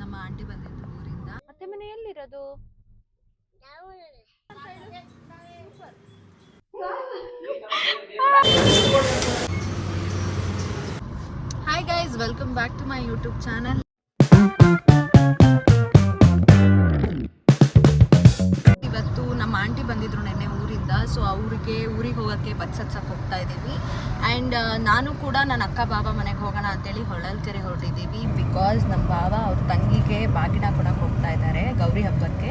ನಮ್ಮ ಆಂಟಿ ಬಂದಿದ್ರು ಊರಿಂದ. ಮತ್ತೆ ಮನೆ ಎಲ್ಲಿರೋದು hi guys welcome back to my YouTube channel ಇವತ್ತು ನಮ್ಮ ಆಂಟಿ ಬಂದಿದ್ರು ನೆನ್ನೆ ಊರಿಂದ ಸೊ ಅವ್ರಿಗೆ ಊರಿಗೆ ಹೋಗೋಕ್ಕೆ ಬಸ್ ಹಚ್ಚಕ್ಕೆ ಹೋಗ್ತಾ ಇದ್ದೀವಿ. ಆ್ಯಂಡ್ ನಾನು ಕೂಡ ನನ್ನ ಅಕ್ಕ ಬಾಬಾ ಮನೆಗೆ ಹೋಗೋಣ ಅಂತೇಳಿ ಹೊಳಲ್ಕೆರೆ ಹೊರಟಿದ್ದೀವಿ ಬಿಕಾಸ್ ನಮ್ಮ ಬಾಬಾ ಅವ್ರ ತಂಗಿಗೆ ಬಾಗಿನ ಕೊಡಕ್ಕೆ ಹೋಗ್ತಾ ಇದ್ದಾರೆ ಗೌರಿ ಹಬ್ಬಕ್ಕೆ.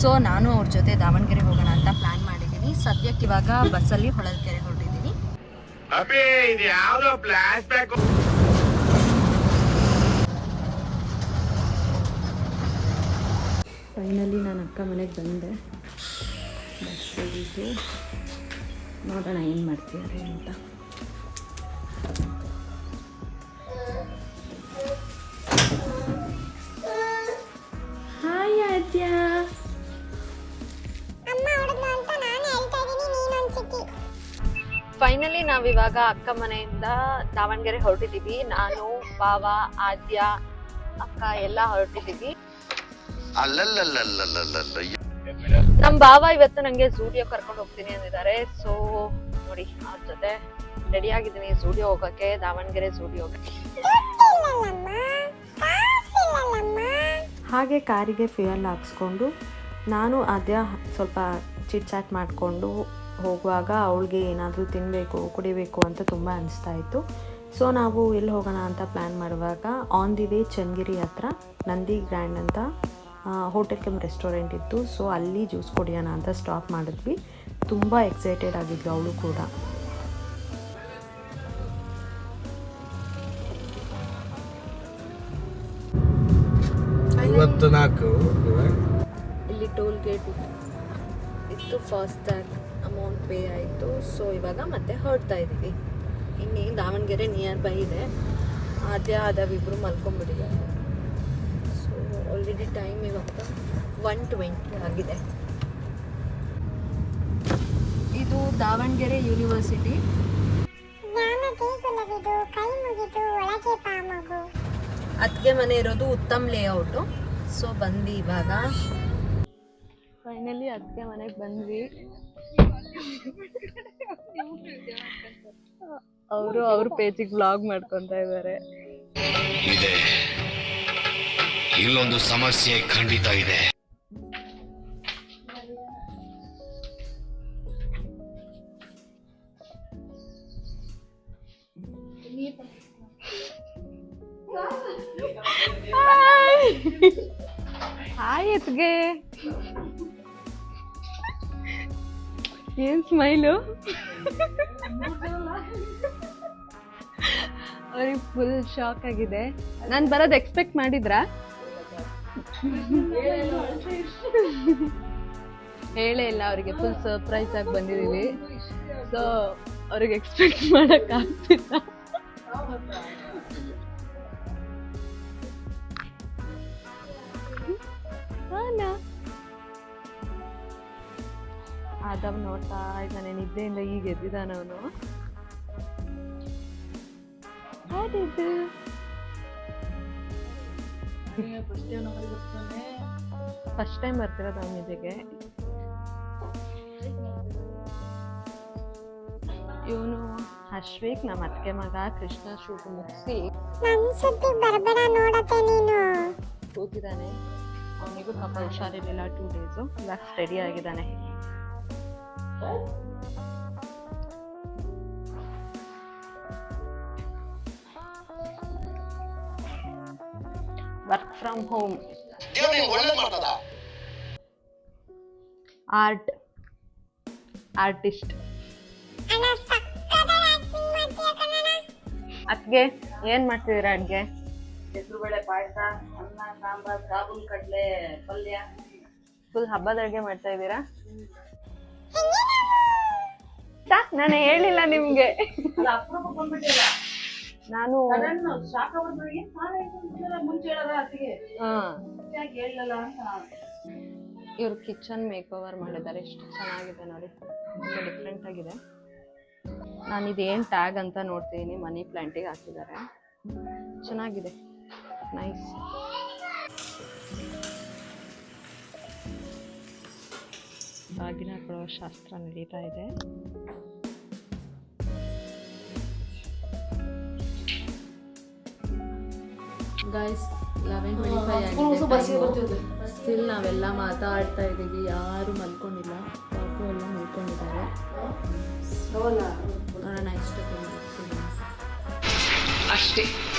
ಸೊ ನಾನು ಅವ್ರ ಜೊತೆ ದಾವಣಗೆರೆ ಹೋಗೋಣ ಅಂತ ಪ್ಲ್ಯಾನ್ ಮಾಡಿದ್ದೀನಿ. ಸದ್ಯಕ್ಕೆ ಇವಾಗ ಬಸ್ಸಲ್ಲಿ ಹೊಳಲ್ಕೆರೆ ಹೊರಟಿದ್ದೀನಿ ಅಪ್ಪಿ ಇದು ಯಾವ್ದೋ ಫ್ಲಾಶ್ ಬ್ಯಾಕ್ ಫೈನಲಿ ನಾನು ಅಕ್ಕ ಮನೆಗೆ ಬಂದೆ. ಬಸ್ ಇದು ನೋಡೋಣ ಏನು ಮಾಡ್ತಿದ್ದಾರೆ ಅಂತ. ಹಾಯ್ ಆದ್ಯ. ಫೈನಲಿ ನಾವಿವಾಗ ಅಕ್ಕ ಮನೆಯಿಂದ ದಾವಣಗೆರೆ ಹೊರಟಿದ್ದೀವಿ. ನಾನು ಬಾವ ಆದ್ಯ ಅಕ್ಕ ಎಲ್ಲ ಹೊರಟಿದ್ದೀವಿ. ಅಲ್ಲಲ್ಲಲ್ಲಲ್ಲಲ್ಲಲ್ಲ ನಮ್ ಬಾವ ಇವತ್ತು ನಂಗೆ ಜೂಡಿಯೋ ಕರ್ಕೊಂಡು ಹೋಗ್ತೀನಿ ಅಂದಿದ್ದಾರೆ. ಸೊ ನೋಡಿ ಅವ್ರ ಜೊತೆ ರೆಡಿ ಆಗಿದ್ದೀನಿ ಜೂಡಿಯೋ ಹೋಗಕ್ಕೆ, ದಾವಣಗೆರೆ ಜೂಡಿಯೋಗೆ ಹಾಗೆ ಕಾರಿಗೆ ಫ್ಯೂಯಲ್ ಹಾಕ್ಸ್ಕೊಂಡು ನಾನು ಅದ್ಯ ಸ್ವಲ್ಪ ಚಿಟ್ ಚಾಟ್ ಮಾಡಿಕೊಂಡು ಹೋಗುವಾಗ ಅವಳಿಗೆ ಏನಾದರೂ ತಿನ್ನಬೇಕು ಕುಡಿಬೇಕು ಅಂತ ತುಂಬ ಅನಿಸ್ತಾ ಇತ್ತು ಸೊ ನಾವು ಎಲ್ಲಿ ಹೋಗೋಣ ಅಂತ ಪ್ಲ್ಯಾನ್ ಮಾಡುವಾಗ ಆನ್ ದಿ ವೇ ಚನ್ನಗಿರಿ ಹತ್ರ ನಂದಿ ಗ್ರ್ಯಾಂಡ್ ಅಂತ ಹೋಟೆಲ್ ಕೆಮ್ ರೆಸ್ಟೋರೆಂಟ್ ಇತ್ತು. ಸೊ ಅಲ್ಲಿ ಜ್ಯೂಸ್ ಕುಡಿಯೋಣ ಅಂತ ಸ್ಟಾಪ್ ಮಾಡಿದ್ವಿ. ತುಂಬ ಎಕ್ಸೈಟೆಡ್ ಆಗಿದ್ಲು ಅವಳು ಕೂಡ. ಇಲ್ಲಿ ಟೋಲ್ ಗೇಟ್ ಇತ್ತು ಫಾಸ್ಟ್ಯಾಗ್ ಅಮೌಂಟ್ ಪೇ ಆಯಿತು. ಸೊ ಇವಾಗ ಮತ್ತೆ ಹೊರಡ್ತಾ ಇದ್ದೀವಿ ಇನ್ನೇ ದಾವಣಗೆರೆ ನಿಯರ್ ಬೈ ಇದೆ. ಅದೇ ಆದವ್ ಇಬ್ಬರು ಮಲ್ಕೊಂಡ್ಬಿಟ್ಟಿದ್ದಾರೆ. ಆಲ್ರೆಡಿ ಟೈಮ್ ಇವಾಗ ಒನ್ ಟ್ವೆಂಟಿ ಆಗಿದೆ. ಇದು ದಾವಣಗೆರೆ ಯೂನಿವರ್ಸಿಟಿ. ಅದಕ್ಕೆ ಮನೆ ಇರೋದು ಉತ್ತಮ್ ಲೇಔಟು ಸೊ ಬಂದ್ವಿ ಇವಾಗ. ಫೈನಲಿ ಅದಕ್ಕೆ ಮನೆಗೆ ಬಂದ್ವಿ. ಅವರು ಅವ್ರ ಪೇಜಿಗೆ ಬ್ಲಾಗ್ ಮಾಡ್ಕೊತಾ ಇದ್ದಾರೆ ಇದೆ. ಇಲ್ಲೊಂದು ಸಮಸ್ಯೆ ಖಂಡಿತ ಇದೆ. ಹಾಯ್ ಎತ್ಗೆ ಏನ್ ಸ್ಮೈಲು ಅವ್ರಿಗೆ ಫುಲ್ ಶಾಕ್ ಆಗಿದೆ. ನಾನು ಬರೋದು ಎಕ್ಸ್ಪೆಕ್ಟ್ ಮಾಡಿದ್ರಾ? ಹೇಳೇ ಇಲ್ಲ, ಅವರಿಗೆ ಫುಲ್ ಸರ್ಪ್ರೈಸ್ ಆಗಿ ಬಂದಿದ್ದೀವಿ ಸೊ ಅವ್ರಿಗೆ ಎಕ್ಸ್ಪೆಕ್ಟ್ ಮಾಡಕ್ ಆಗ್ತಿಲ್ಲ. ಆದವ್ ನೋಡ್ತಾ ಇದ್ದಾನೆ, ನಿದ್ದೆಯಿಂದ ಈಗ ಎದ್ದಿದ್ದಾನ ಅವನು. ಫಸ್ಟ್ ಟೈಮ್ ಬರ್ತಿರೋದು ಅವನ ಇದಕ್ಕೆ ಇವನು ಅಶ್ವಿಕ್ ನಮ್ಮ ಅತ್ತಿಗೆ ಮಗ ಕೃಷ್ಣ ಶೂಟ್ ಮುಗಿಸಿ. ಕೂತಿದ್ದಾನೆ ಅವನಿಗೂ ಪಾಪ ಹುಷಾರಿರಲಿಲ್ಲ ಟೂ ಡೇಸು ಇವಾಗ ಸ್ಟಡಿ ಆಗಿದ್ದಾನೆ. Work from home art artist ಅದ್ಗೆ ಏನ್ ಮಾಡ್ತಿದ್ದೀರಾ ಅಡ್ಗೆ ಹೆಸರುಬೇಳೆ ಪಾಯಸ ಅನ್ನ ಸಾಂಬಾರ್ ಕಾಬೂಲ್ ಕಡ್ಲೆ ಪಲ್ಯ. ಫುಲ್ ಹಬ್ಬದ ಅಡ್ಗೆ ಮಾಡ್ತಾ ಇದ್ದೀರಾ? ಸಾಕ್ ನಾನು ಹೇಳಿಲ್ಲ ನಿಮ್ಗೆ. ಅಪರೂಪ ಬಂದ್ಬಿಟ್ಟಿಲ್ಲ. ನಾನು ಇವ್ರು ಕಿಚನ್ ಮೇಕ್ ಓವರ್ ಮಾಡಿದ್ದಾರೆ. ಎಷ್ಟು ಚೆನ್ನಾಗಿದೆ ನೋಡಿ. ಡಿಫ್ರೆಂಟ್ ಆಗಿದೆ. ನಾನು ಇದೇನು ಟ್ಯಾಗ್ ಅಂತ ನೋಡ್ತೀನಿ. ಮನಿ ಪ್ಲಾಂಟಿಗೆ ಹಾಕಿದ್ದಾರೆ. ಚೆನ್ನಾಗಿದೆ. ನೈಸ್ ಬಾಗಿನ ಕೊಡುವ ಶಾಸ್ತ್ರ ನಡೀತಾ ಇದೆ. ಗಾಯ್ಸ್ ಲೆವೆನ್ ಟ್ವೆಂಟಿ ಫೈವ್ ಆಗಿದೆ. ಸ್ಟಿಲ್ ನಾವೆಲ್ಲ ಮಾತಾಡ್ತಾ ಇದ್ದೀವಿ. ಯಾರು ಮಲ್ಕೊಂಡಿಲ್ಲ. ಪಾಪು ಎಲ್ಲ ಮಲ್ಕೊಂಡಿದ್ದಾರೆ. ನೋಡೋಣ ಅಷ್ಟೇ.